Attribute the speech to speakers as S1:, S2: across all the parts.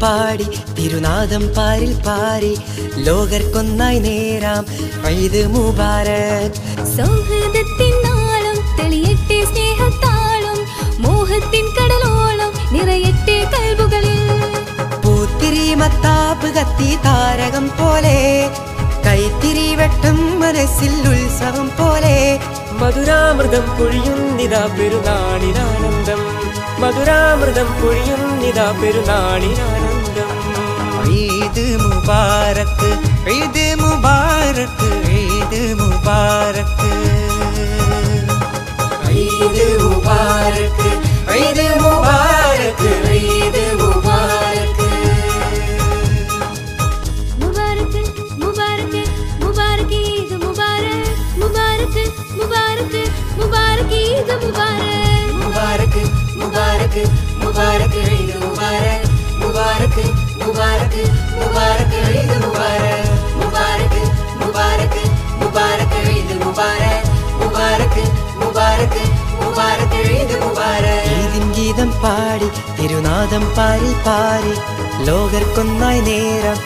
S1: ഈദിൻ ഗീതം പാടി തിരുനാദം പാരിൽ പാരി ലോകർക്കൊന്നായി നേരാം ഈദ് മുബാരക്
S2: സൗഹൃദത്തിൻ നാളം തെളിയട്ടെ സ്നേഹത്താളം മോഹത്തിൻ കടലോളം നിറയട്ടെ കൽബുകളിൽ
S1: പൂത്തിരി മത്താപ്പ് കത്തി താരകം പോലെ കൈത്തിരി വെട്ടം മനസ്സിൽ ഉത്സവം പോലെ
S3: മധുരാമൃതം പൊഴിയുന്നിതാ പെരുന്നാളിനാനന്ദം മധുരാമൃതം പൊഴിയുന്നിതാ പെരുന്നാളിനാനന്ദം
S1: ஈது முபாரக்கு ஈது முபாரக்கு ஈது முபாரக்கு. ஈது முபாரக்கு ஈது முபாரக்கு ஈது முபாரக்கு.
S2: முபாரக்கு முபாரக்கு முபாரக்கு ஈது முபாரக். முபாரக்கு முபாரக்கு முபாரக்கு ஈது முபாரக்.
S1: முபாரக்கு முபாரக்கு முபாரக்கு ஈது முபாரக். முபாரக்கு മുബാരക്ക് മുബാരക്ക് ഈദ് മുബാരക് മുബാരക്ക് മുബാരക്ക് മുബാരക്ക് ഈദ് മുബാരക് മുബാരക്ക് മുബാരക്ക് മുബാരക്ക് ഈദ് മുബാരക് ഈദിൻ ഗീതം പാടി തിരുനാദം പാരി പാരി ലോകർക്കൊന്നായി നേരം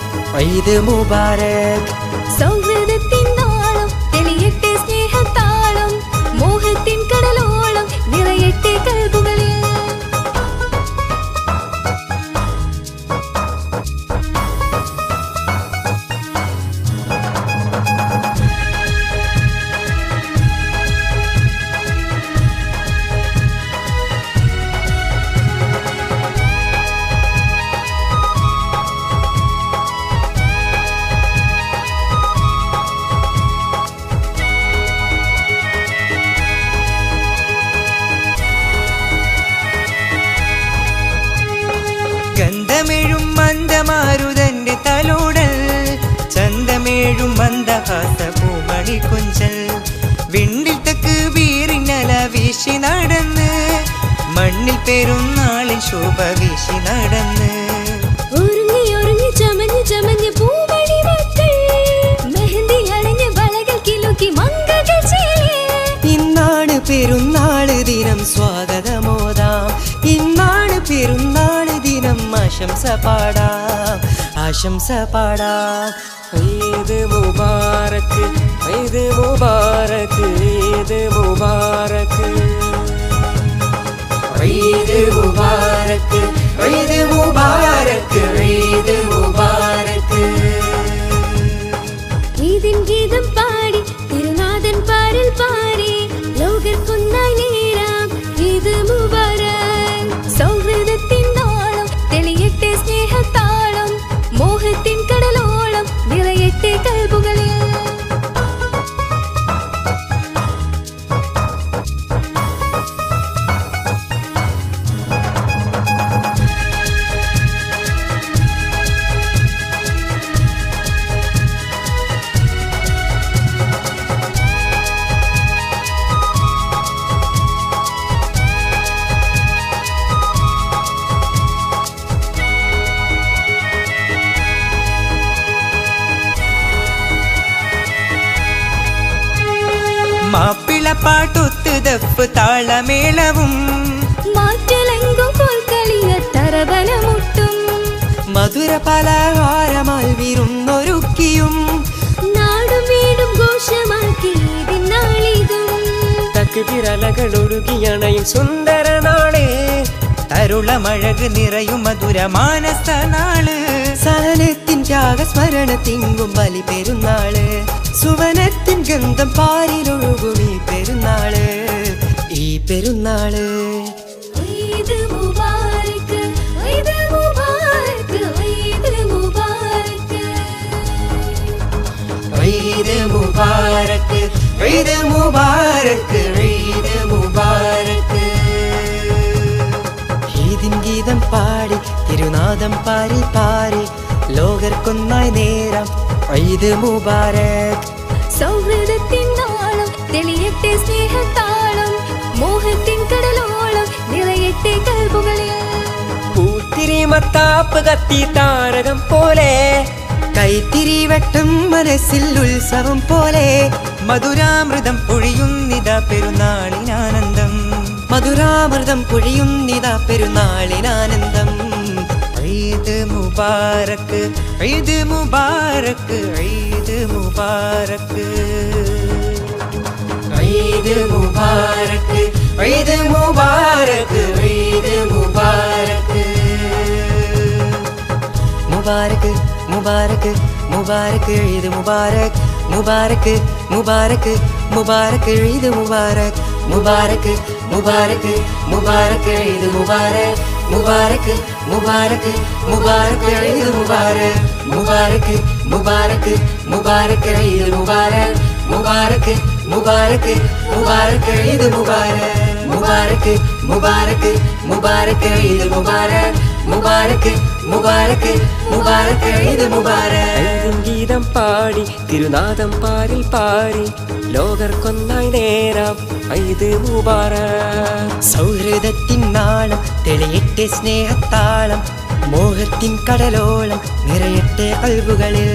S1: ഈദ് മുബാരക്
S2: സൗഹൃദത്തിൻ നാളം തെളിയട്ടെ സ്നേഹത്താളം മോഹത്തിൻ കടലോളം നിറയട്ടെ കൽബുകളിൽ
S1: മന്ദഹാസ പൂമണി കുഞ്ചൽ വിണ്ടിൽ തെക്ക് വീറിനല വീശി നടന്ന് മണ്ണിൽ പെരുന്നാളിൽ ശോഭ വീശി നടന്ന്.
S2: ഒരുങ്ങി ഒരുങ്ങി ചമഞ്ഞ് ചമഞ്ഞ് പൂവഴി മക്കൾ മെഹന്തി അടഞ്ഞ് വളകൾ കിലുക്കി മങ്കകൾ
S1: ഇന്നാണ് പെരുന്നാൾ ദിനം സ്വാഗതമോദാം ഇന്നാണ് പെരുന്നാൾ ദിനം ആശംസ പാടാം. ആശംസ പാടാം.
S2: ஈது முபாரக் ஈது
S1: முபாரக் ஈது முபாரக்
S2: ஈது முபாரக் ஈது முபாரக்
S3: ஈது വിരലകളൊഴുകിയണയും സുന്ദര നാളേ
S1: തരുളമഴക് നിറയും മധുര മാനസ നാൾ സഹനത്തിൻ ത്യാഗസ്മരണത്തിങ്കും ബലി പെരുന്നാൾ. സുവനത്തിൻ ഗന്ധം പാരിലൊഴുകും ഈ പെരുന്നാൾ. ഈ പെരുന്നാൾ.
S2: ഈദ്
S1: മുബാരക്ക് ഈദ് മുബാരക്ക് ഈദ് മുബാരക്ക് തിരുനാദം പാരി പാരി ലോകർക്കൊന്നായി നേരം ഐത് മുബാരക്.
S2: സൗഹൃദത്തിൻ നാളം തെളിയട്ടെ സ്നേഹത്താളം മോഹത്തിൻ കടലോളം നിറയട്ടെ കൽബുകളിൽ.
S3: പൂത്തിരി മത്താപ്പ് കത്തി താരകം പോലെ
S1: കൈത്തിരി വെട്ടം മനസ്സിൽ ഉത്സവം പോലെ മധുരാമൃതം പൊഴിയുന്നിത പെരുന്നാളിനാനന്ദം. മധുരാമൃതം പൊഴിയുന്നിത പെരുന്നാളിനാനന്ദം. முபாரக் ஈது முபாரக் ஈது முபாரக் ஈது முபாரக் ஈது முபாரக் ஈது முபாரக் முபாரக் முபாரக் முபாரக் ஈது முபாரக். முபாரக் முபாரக் முபாரக் ஈது முபாரக். முபாரக் முபாரக் முபாரக் ஈது முபாரக். മുബാരക്ക് മുബാരക്ക് മുബാരക്ക് ഈദ് മുബാരക് മുബാരക്ക് മുബാരക്ക് മുബാരക്ക് ഈദ് മുബാരക് മുബാരക്ക് മുബാരക്ക് മുബാരക്ക് ഈദ് മുബാരക് മുബാരക്ക് മുബാരക്ക് മുബാരക്ക് ഈദ് മുബാരക് മുബാരക്ക് മുബാരക്ക് മുബാരക്ക് ഈദ് മുബാരക്
S2: ഐതിൻ ഗീതം പാടി തിരുനാദം പാരിൽ പാരി ലോകർക്കൊന്നായി നേരാം ഐത് മുബാറക്
S1: സൗഹൃദത്തിൻ നാളം തെളിയട്ടെ സ്നേഹത്താളം മോഹത്തിൻ കടലോളം നിറയട്ടെ കൽബുകളിൽ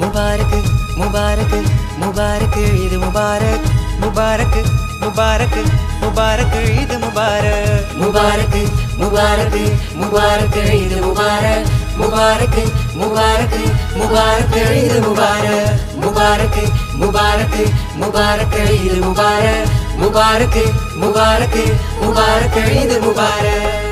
S1: മുബാരക്ക് മുബാരക്ക് മുബാരക്ക് ഇത് മുബാരക് മുബാരക്ക് മുബാരക്ക് മുബാരക്ക് ഇത് മുബാരക് മുബാരക്ക് മുബാരക്ക് മുബാരക്ക് ഇത് മുബാരക് മുബാരക്ക് മുബാരക്ക് മുബാരക്ക് ഇത് മുബാരക് മുബാരക്ക് മുബാരക്ക് മുബാരക്ക് ഇത് മുബാരക്
S4: मुबारक
S5: मुबारक मुबारक ईद मुबारक।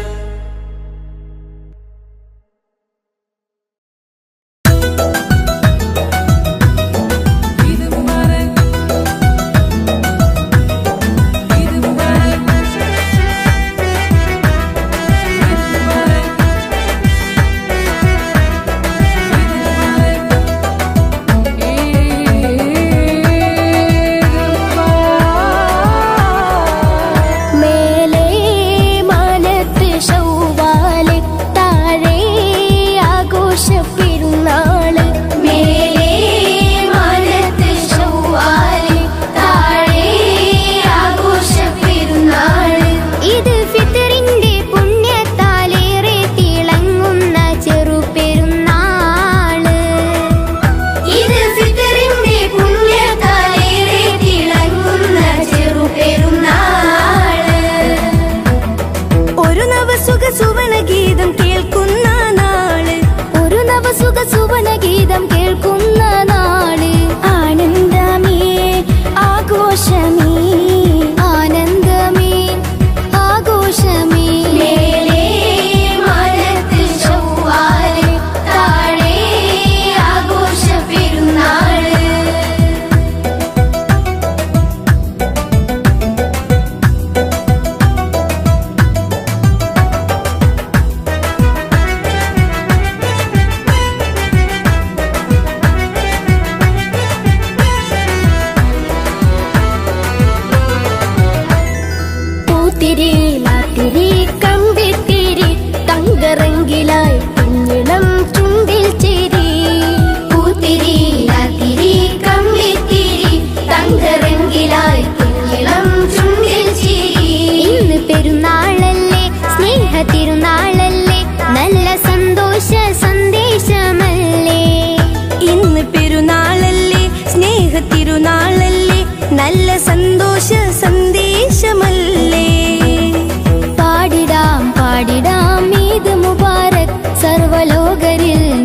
S5: സർവലോകരിൽ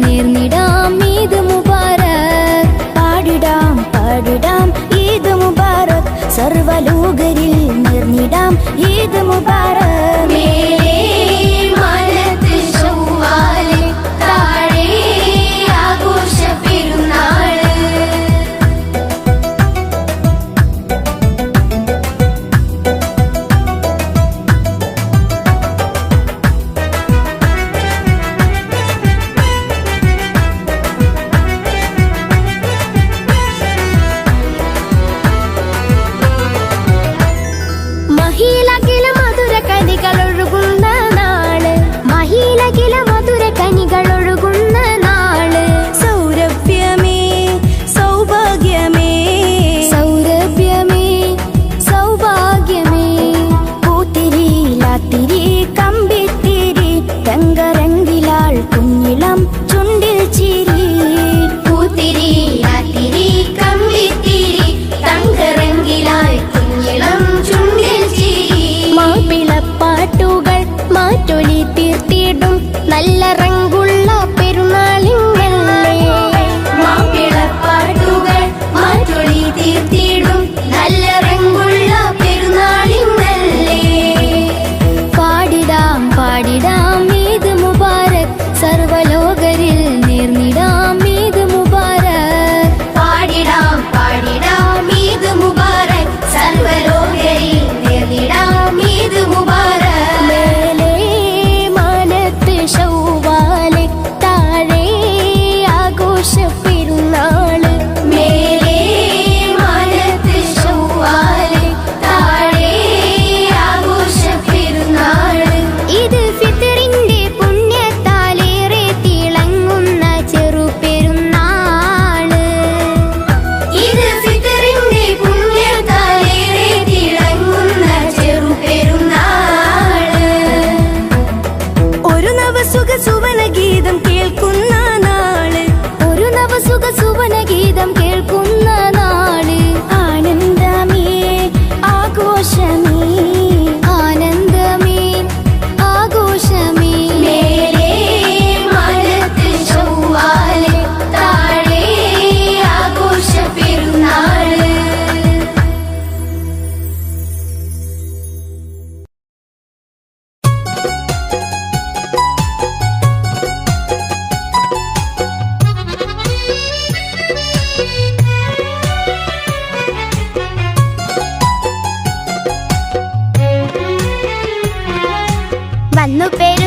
S5: No peito.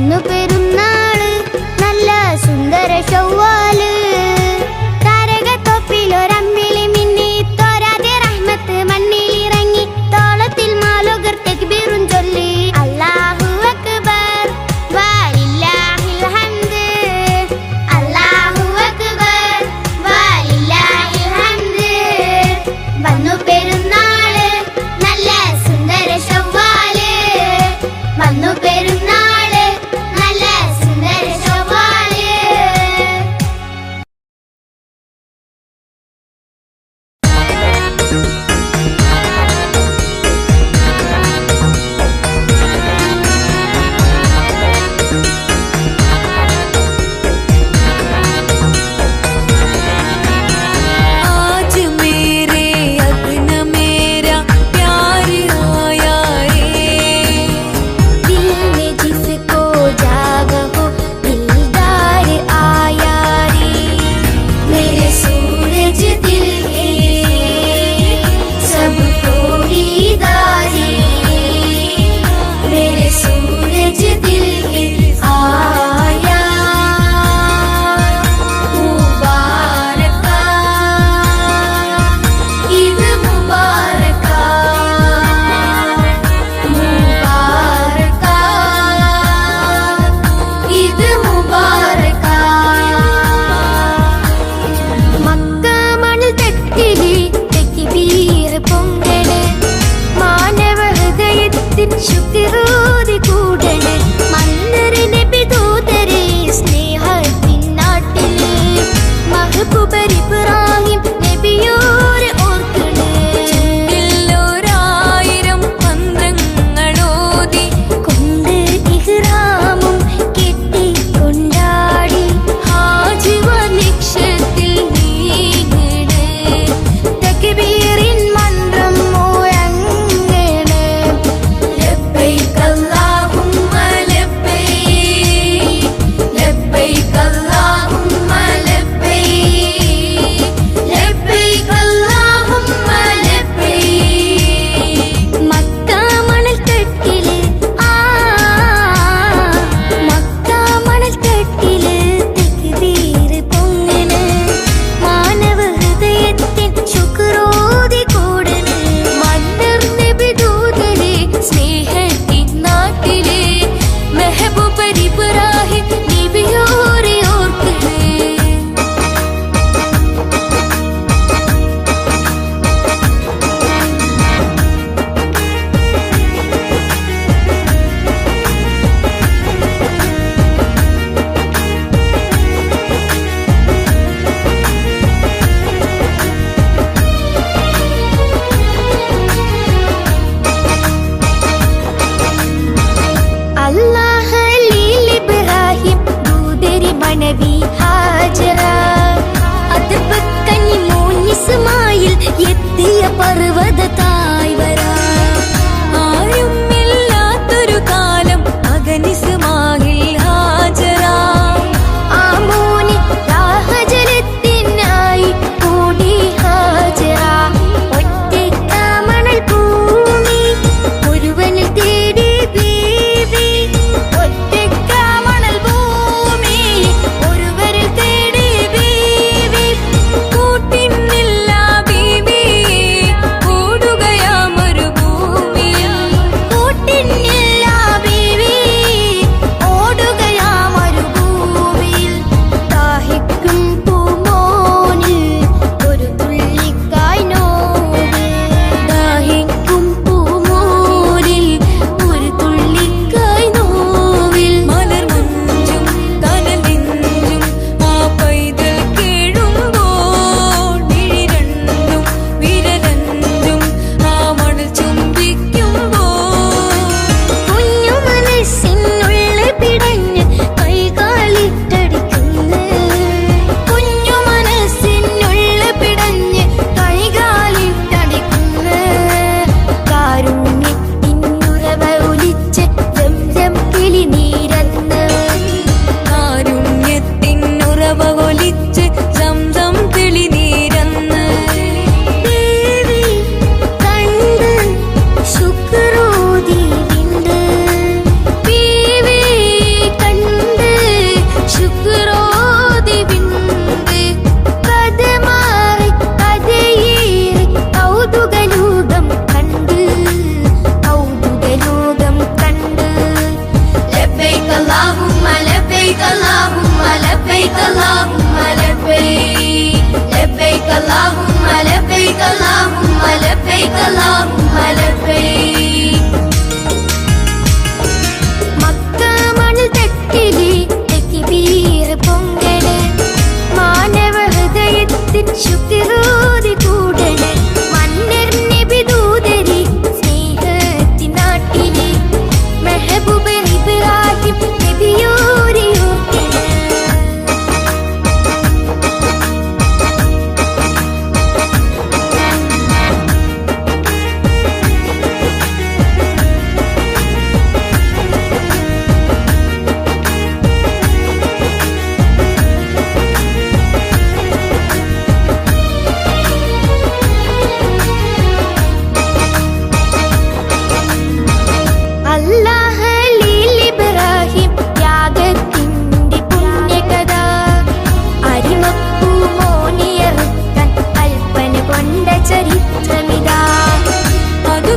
S5: கண்ணு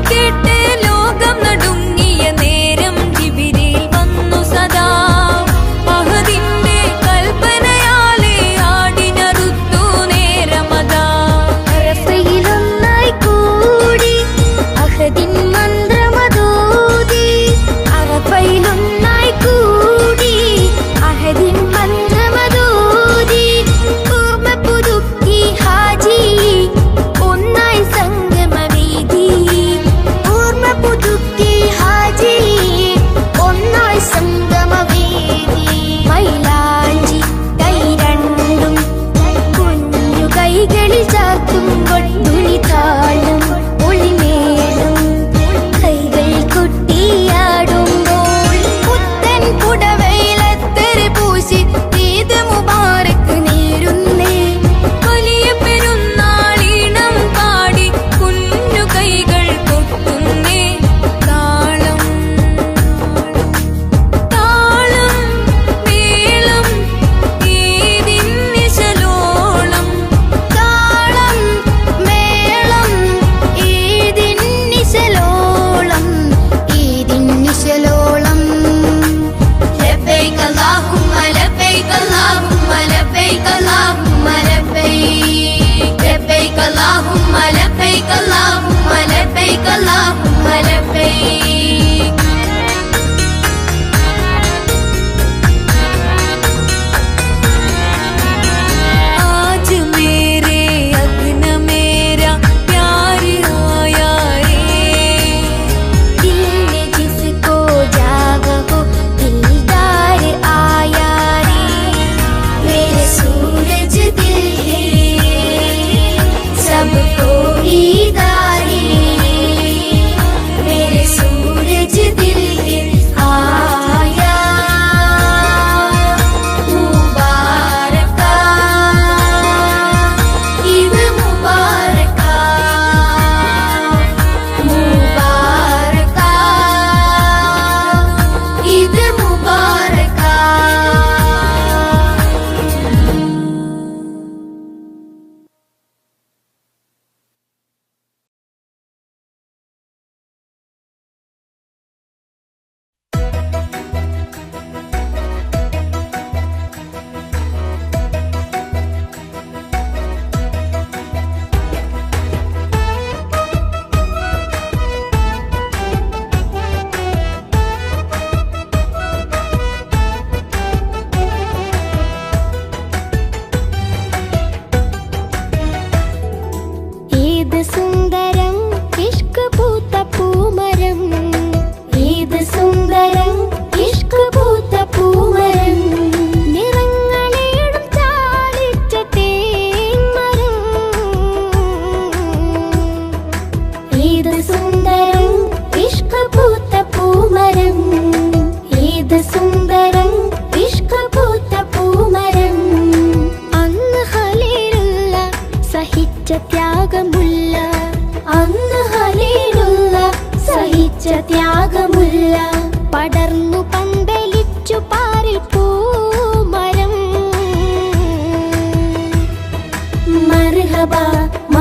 S5: கேட்டு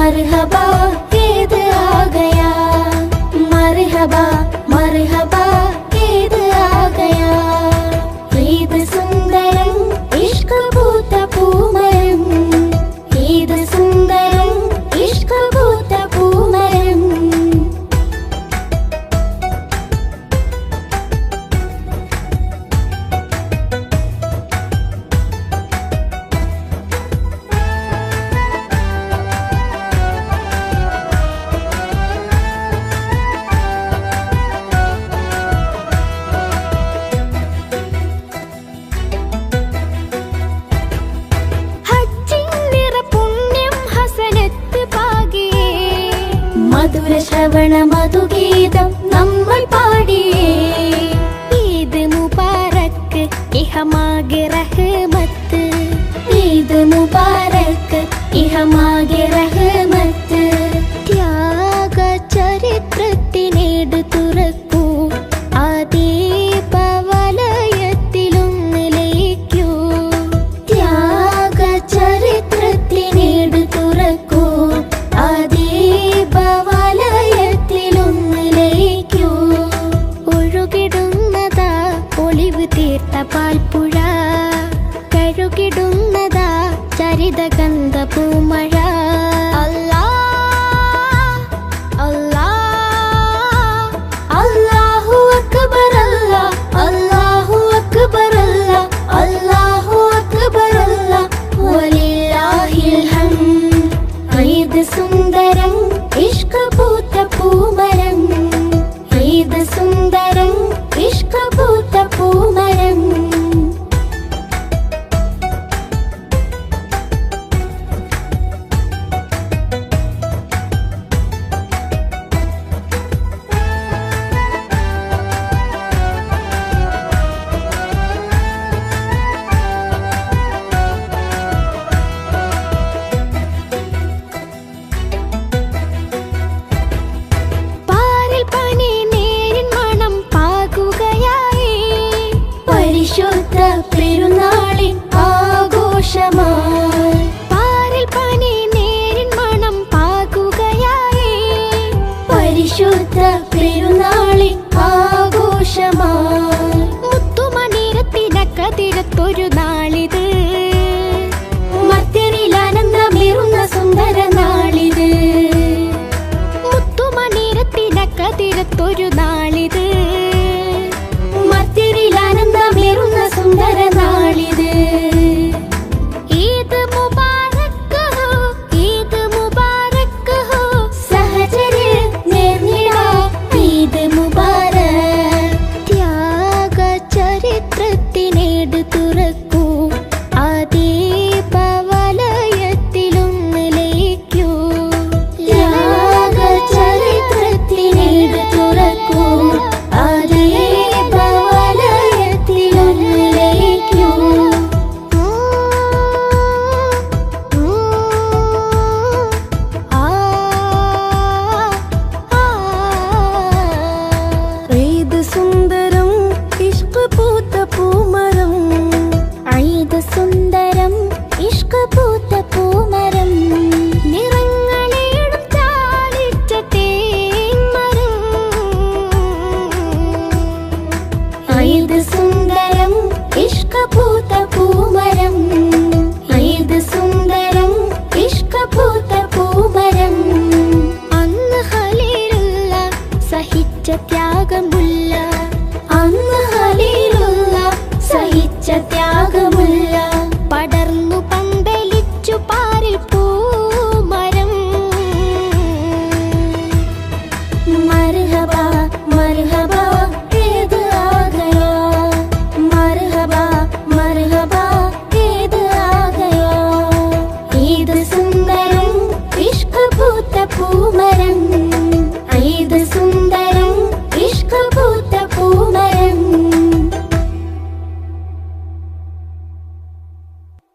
S5: মারহাবা முபாரக் இகமாக ரஹ മുത്തുമണിരത്തിനക്കതിരത്തൊരു നാളിത്